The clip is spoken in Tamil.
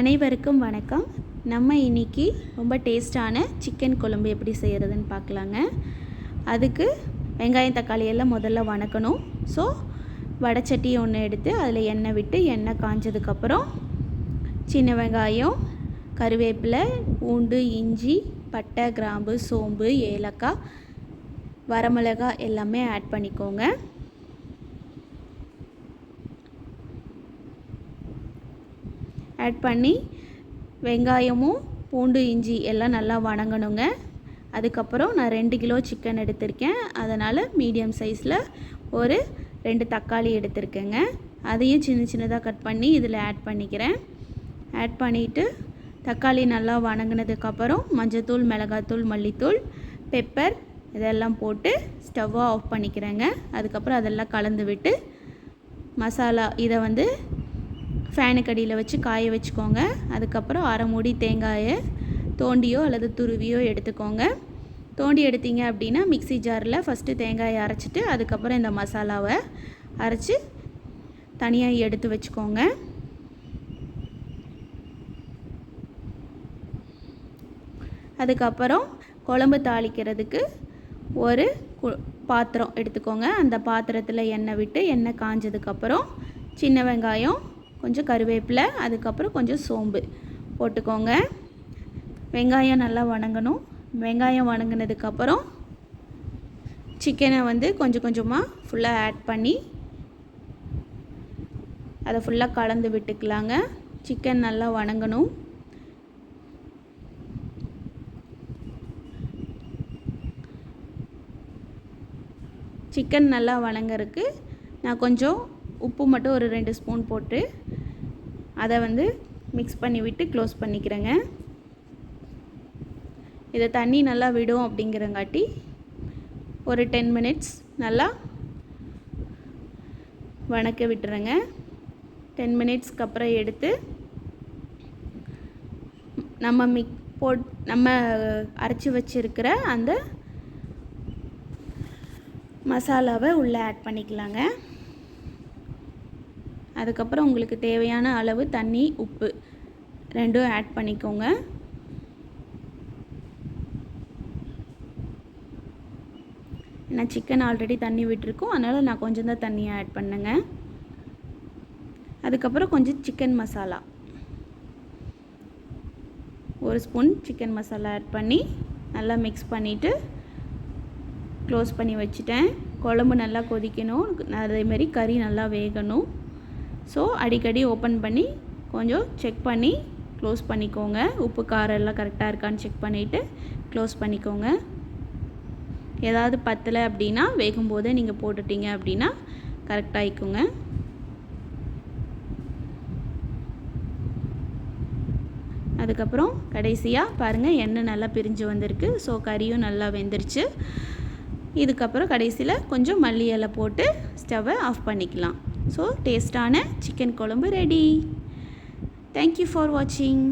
அனைவருக்கும் வணக்கம். நம்ம இன்னைக்கு ரொம்ப டேஸ்டான சிக்கன் குழம்பு எப்படி செய்கிறதுன்னு பார்க்கலாங்க. அதுக்கு வெங்காயம் தக்காளி எல்லாம் முதல்ல வணக்கணும். ஸோ வடைச்சட்டி ஒன்று எடுத்து அதில் எண்ணெய் விட்டு எண்ணெய் காஞ்சதுக்கப்புறம் சின்ன வெங்காயம் கருவேப்பிலை பூண்டு இஞ்சி பட்டை கிராம்பு சோம்பு ஏலக்காய் வரமிளகாய் எல்லாமே ஆட் பண்ணிக்கோங்க. ஆட் பண்ணி வெங்காயமும் பூண்டு இஞ்சி எல்லாம் நல்லா வணங்கணுங்க. அதுக்கப்புறம் நான் ரெண்டு கிலோ சிக்கன் எடுத்திருக்கேன். அதனால் மீடியம் சைஸில் ஒரு ரெண்டு தக்காளி எடுத்திருக்கேங்க. அதையும் சின்ன சின்னதாக கட் பண்ணி இதில் ஆட் பண்ணிக்கிறேன். ஆட் பண்ணிவிட்டு தக்காளி நல்லா வணங்கினதுக்கப்புறம் மஞ்சத்தூள் மிளகாத்தூள் மல்லித்தூள் பெப்பர் இதெல்லாம் போட்டு ஸ்டவ்வாக ஆஃப் பண்ணிக்கிறேங்க. அதுக்கப்புறம் அதெல்லாம் கலந்து விட்டு மசாலா இதை வந்து ஃபேனுக்கு அடியில் வச்சு காய வச்சுக்கோங்க. அதுக்கப்புறம் அரை மூடி தேங்காயை தோண்டியோ அல்லது துருவியோ எடுத்துக்கோங்க. தோண்டி எடுத்தீங்க அப்படின்னா மிக்ஸி ஜாரில் ஃபஸ்ட்டு தேங்காயை அரைச்சிட்டு அதுக்கப்புறம் இந்த மசாலாவை அரைச்சி தனியாக எடுத்து வச்சுக்கோங்க. அதுக்கப்புறம் குழம்பு தாளிக்கிறதுக்கு ஒரு கு- பாத்திரம் எடுத்துக்கோங்க. அந்த பாத்திரத்தில் எண்ணெய் விட்டு எண்ணெய் காஞ்சதுக்கப்புறம் சின்ன வெங்காயம் கொஞ்சம் கருவேப்பிலை அதுக்கப்புறம் கொஞ்சம் சோம்பு போட்டுக்கோங்க. வெங்காயம் நல்லா வணங்கணும். வெங்காயம் வணங்கினதுக்கப்புறம் சிக்கனை வந்து கொஞ்சம் கொஞ்சமாக ஃபுல்லாக ஆட் பண்ணி அதை ஃபுல்லாக கலந்து விட்டுக்கலாங்க. சிக்கன் நல்லா வணங்கணும். சிக்கன் நல்லா வணங்கறதுக்கு நான் கொஞ்சம் உப்பு மட்டும் ஒரு ரெண்டு ஸ்பூன் போட்டு அதை வந்து மிக்ஸ் பண்ணி விட்டு க்ளோஸ் பண்ணிக்கிறேங்க. இதை தண்ணி நல்லா விடும் அப்படிங்கிறங்காட்டி ஒரு டென் மினிட்ஸ் நல்லா வணக்க விட்டுறேங்க. டென் மினிட்ஸ்க்கு அப்புறம் எடுத்து நம்ம மிக் போட் நம்ம அரைச்சி வச்சிருக்கிற அந்த மசாலாவை உள்ளே ஆட் பண்ணிக்கலாங்க. அதுக்கப்புறம் உங்களுக்கு தேவையான அளவு தண்ணி உப்பு. ரெண்டும் ஆட் பண்ணிக்கோங்க. ஏன்னா சிக்கன் ஆல்ரெடி தண்ணி விட்டுருக்கோம். அதனால் நான் கொஞ்சம் தான் தண்ணியை ஆட் பண்ணுங்க. அதுக்கப்புறம் கொஞ்சம் சிக்கன் மசாலா ஒரு ஸ்பூன் சிக்கன் மசாலா ஆட் பண்ணி நல்லா மிக்ஸ் பண்ணிவிட்டு க்ளோஸ் பண்ணி வச்சுட்டேன். குழம்பு நல்லா கொதிக்கணும். அதேமாரி கறி நல்லா வேகணும். ஸோ அடிக்கடி ஓப்பன் பண்ணி கொஞ்சம் செக் பண்ணி க்ளோஸ் பண்ணிக்கோங்க. உப்பு காரம் எல்லாம் கரெக்டாக இருக்கான்னு செக் பண்ணிவிட்டு க்ளோஸ் பண்ணிக்கோங்க. ஏதாவது பத்தலை அப்படின்னா வேகும் போதே நீங்கள் போட்டுட்டீங்க அப்படின்னா கரெக்டாகிக்குங்க அதுக்கப்புறம் கடைசியாக பாருங்கள் எண்ணெய் நல்லா பிரிஞ்சு வந்திருக்கு. ஸோ கறியும் நல்லா வெந்துருச்சு. இதுக்கப்புறம் கடைசியில் கொஞ்சம் மல்லி இலை போட்டு ஸ்டவ்வை ஆஃப் பண்ணிக்கலாம். ஸோ டேஸ்டான சிக்கன் குழம்பு ரெடி தேங்க்யூ ஃபார் வாட்சிங்